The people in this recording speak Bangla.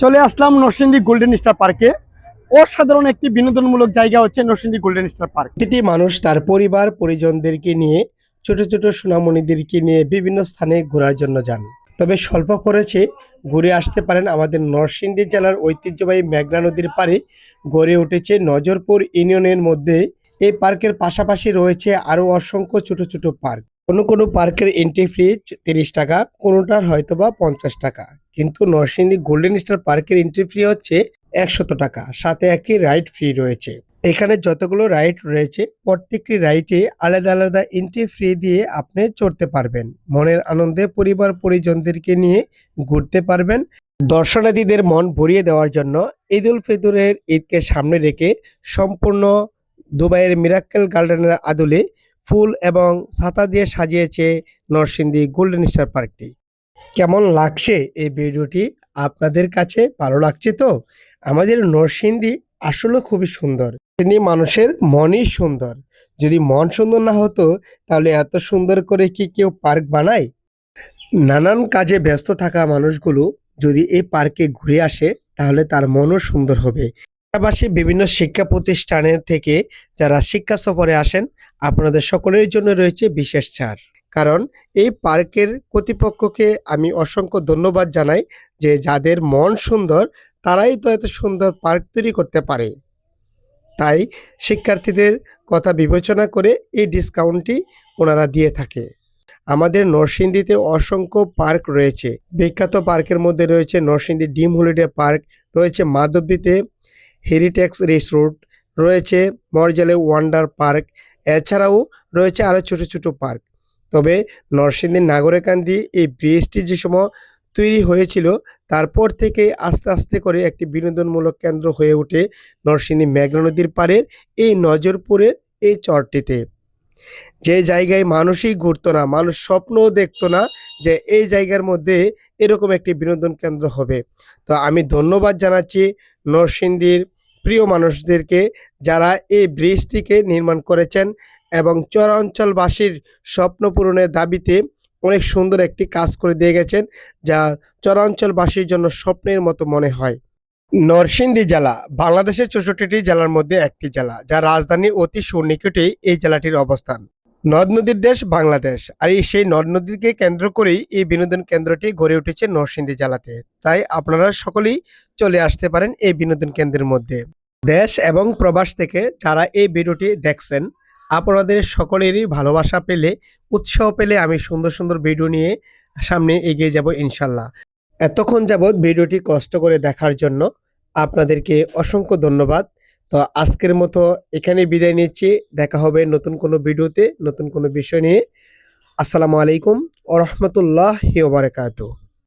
চলে আসলাম নরসিংদী গোল্ডেন স্টার পার্কে অসাধারণ একটি বিনোদনমূলক জায়গা হচ্ছে নরসিংদী গোল্ডেন স্টার পার্ক প্রতিটি মানুষ তার পরিবার, পরিজনদেরকে নিয়ে, ছোট ছোট সোনামণিদেরকে নিয়ে বিভিন্ন স্থানে ঘোরার জন্য যান। তবে স্বল্প খরচে ঘুরে আসতে পারেন আমাদের নরসিংদী জেলার ঐতিহ্যবাহী মেঘনা নদীর পাড়ে। গড়ে উঠেছে নজরপুর ইউনিয়নের মধ্যে। এই পার্কের পাশাপাশি রয়েছে আরও অসংখ্য ছোট ছোট পার্ক। কোনো কোনো পার্কের এন্ট্রি ফি তিরিশ টাকা, কোনোটার হয়তো বা পঞ্চাশ টাকা। কিন্তু নরসিংদী গোল্ডেন স্টার পার্কের এন্ট্রি ফি হচ্ছে একশত টাকা, সাথে একটি রাইড ফ্রি রয়েছে। এখানে যতগুলো রাইড রয়েছে, প্রত্যেকটি রাইডে আলাদা আলাদা এন্ট্রি ফ্রি দিয়ে আপনি চড়তে পারবেন। মনের আনন্দে পরিবার পরিজনদেরকে নিয়ে ঘুরতে পারবেন। দর্শনার্থীদের মন ভরিয়ে দেওয়ার জন্য ঈদ উল ফিতরের ঈদকে সামনে রেখে সম্পূর্ণ দুবাইয়ের মিরাক্কেল গার্ডেনের আদলে ফুল এবং ছাতা দিয়ে সাজিয়েছে নরসিংদী গোল্ডেন স্টার পার্কটি কেমন লাগছে এই ভিডিওটি? আপনাদের কাছে ভালো লাগছে তো? আমাদের নরসিংদী আসলে খুবই সুন্দর। তিনি মানুষের মনই সুন্দর। যদি মন সুন্দর না হতো, তাহলে এত সুন্দর করে কি কেউ পার্ক বানায়? নানান কাজে ব্যস্ত থাকা মানুষগুলো যদি এই পার্কে ঘুরে আসে, তাহলে তার মনও সুন্দর হবে। পাশাপাশি বিভিন্ন শিক্ষা প্রতিষ্ঠানের থেকে যারা শিক্ষা সফরে আসেন, আপনাদের সকলের জন্য রয়েছে বিশেষ ছাড়। কারণ এই পার্কের কর্তৃপক্ষকে আমি অসংখ্য ধন্যবাদ জানাই যে যাদের মন সুন্দর, তারাই তো এত সুন্দর পার্ক তৈরি করতে পারে। তাই শিক্ষার্থীদের কথা বিবেচনা করে এই ডিসকাউন্টটি ওনারা দিয়ে থাকে। আমাদের নরসিংদীতে অসংখ্য পার্ক রয়েছে। বিখ্যাত পার্কের মধ্যে রয়েছে নরসিংদী ডিম হলিডে পার্ক, রয়েছে মাধবদীতে হেরিটেক্স রিসোর্ট, রয়েছে মরজালে ওয়ান্ডার পার্ক, এছাড়াও রয়েছে আরও ছোট ছোট পার্ক। তবে নরসিংদীর নাগরিকান্দি এই ব্রিজটি যে সময় তৈরি হয়েছিল, তারপর থেকে আস্তে আস্তে করে একটি বিনোদনমূলক কেন্দ্র হয়ে ওঠে নরসিংদী মেঘনা নদীর পাড়ের এই নজরপুরের এই চরটিতে। যে জায়গায় মানুষই ঘুরত না, মানুষ স্বপ্নও দেখতো না যে এই জায়গার মধ্যে এরকম একটি বিনোদন কেন্দ্র হবে। তো আমি ধন্যবাদ জানাচ্ছি নরসিংদীর প্রিয় মানুষদেরকে, যারা এই ব্রিজটিকে নির্মাণ করেছেন এবং চরাঞ্চলবাসীর স্বপ্ন পূরণের দাবিতে অনেক সুন্দর একটি কাজ করে দিয়ে গেছেন, যা চরাঞ্চলবাসীর জন্য স্বপ্নের মতো মনে হয়। নরসিংদী জেলা, বাংলাদেশের চৌষট্টিটি জেলার মধ্যে একটি জেলা যা রাজধানী অতি সুনিকটেই এই জেলাটির অবস্থান। নদ নদীর দেশ বাংলাদেশ। আর এই সেই নদ নদীকে কেন্দ্র করেই এই বিনোদন কেন্দ্রটি গড়ে উঠেছে নরসিংদী জেলাতে। তাই আপনারা সকলেই চলে আসতে পারেন এই বিনোদন কেন্দ্রের মধ্যে। দেশ এবং প্রবাস থেকে যারা এই ভিডিওটি দেখছেন, আপনাদের সকলেরই ভালোবাসা পেলে, উৎসাহ পেলে আমি সুন্দর সুন্দর ভিডিও নিয়ে সামনে এগিয়ে যাব ইনশাল্লাহ। এতক্ষণ যাবৎ ভিডিওটি কষ্ট করে দেখার জন্য আপনাদেরকে অসংখ্য ধন্যবাদ। তো আজকের মতো এখানে বিদায় নিচ্ছি। দেখা হবে নতুন কোনো ভিডিওতে, নতুন কোনো বিষয় নিয়ে। আসসালামু আলাইকুম ও রহমতুল্লাহ বারাকাতুহ।